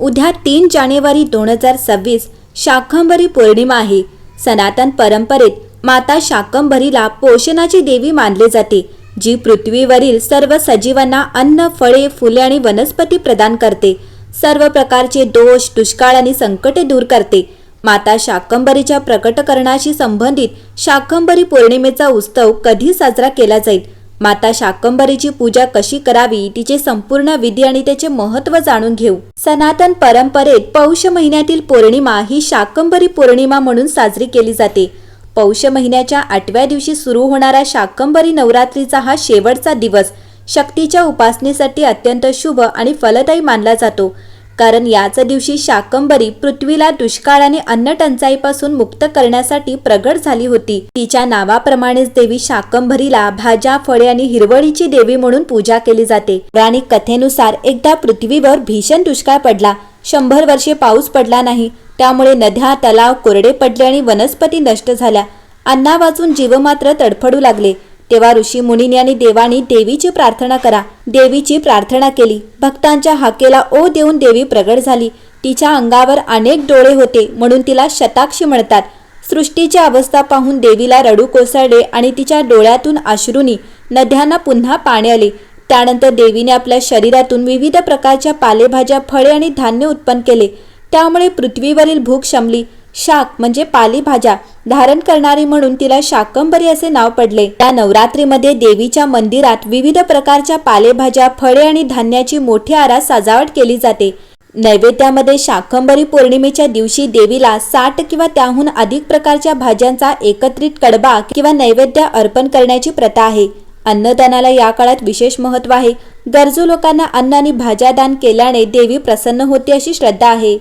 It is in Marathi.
उद्या तीन जानेवारी दोन हजार सव्वीस शाकंभरी पौर्णिमा आहे. सनातन परंपरेत माता शाकंभरीला पोषणाची देवी मानले जाते जी पृथ्वीवरील सर्व सजीवांना अन्न फळे फुले आणि वनस्पती प्रदान करते. सर्व प्रकारचे दोष दुष्काळ आणि संकटे दूर करते. माता शाकंभरीच्या प्रकटकरणाशी संबंधित शाकंभरी पौर्णिमेचा उत्सव कधी साजरा केला जाईल? माता शाकंभरीची पूजा कशी करावी तिचे संपूर्ण विधी आणि त्याचे महत्त्व जाणून घेऊ. सनातन परंपरेत पौष महिन्यातील पौर्णिमा ही शाकंभरी पौर्णिमा म्हणून साजरी केली जाते. पौष महिन्याच्या आठव्या दिवशी सुरू होणारा शाकंभरी नवरात्रीचा हा शेवटचा दिवस. शक्तीच्या उपासनेसाठी अत्यंत शुभ आणि फलदायी मानला जातो. कारण याच दिवशी शाकंबरी पृथ्वीला दुष्काळ आणि अन्न टंचाईपासून मुक्त करण्यासाठी प्रगट झाली होती. तिच्या नावाप्रमाणेच देवी शाकंभरीला भाज्या फळे आणि हिरवळीची देवी म्हणून पूजा केली जाते. पौराणिक कथेनुसार एकदा पृथ्वीवर भीषण दुष्काळ पडला. शंभर वर्षे पाऊस पडला नाही. त्यामुळे नद्या तलाव कोरडे पडले आणि वनस्पती नष्ट झाल्या. अन्ना वाचून जीव मात्र तडफडू लागले. तेव्हा ऋषी मुनिनी आणि देवानी देवीची प्रार्थना करा. देवीची प्रार्थना केली. भक्तांच्या हाकेला ओ देऊन देवी प्रगट झाली. तिच्या अंगावर अनेक डोळे होते म्हणून तिला शताक्षी म्हणतात. सृष्टीची अवस्था पाहून देवीला रडू कोसळले आणि तिच्या डोळ्यातून अश्रूनी नद्यांना पुन्हा पाणी आले. त्यानंतर देवीने आपल्या शरीरातून विविध प्रकारच्या पालेभाज्या फळे आणि धान्य उत्पन्न केले. त्यामुळे पृथ्वीवरील भूक शमली. शाक म्हणजे पालेभाज्या धारण करणारी म्हणून तिला शाकंभरी असे नाव पडले. या नवरात्रीमध्ये देवीच्या मंदिरात विविध प्रकारच्या पालेभाज्या फळे आणि धान्याची मोठी आरास सजावट केली जाते. नैवेद्यामध्ये शाकंभरी पौर्णिमेच्या दिवशी देवीला साठ किंवा त्याहून अधिक प्रकारच्या भाज्यांचा एकत्रित कडबा किंवा नैवेद्य अर्पण करण्याची प्रथा आहे. अन्नदानाला या काळात विशेष महत्त्व आहे. गरजू लोकांना अन्न आणि भाज्या दान केल्याने देवी प्रसन्न होते अशी श्रद्धा आहे.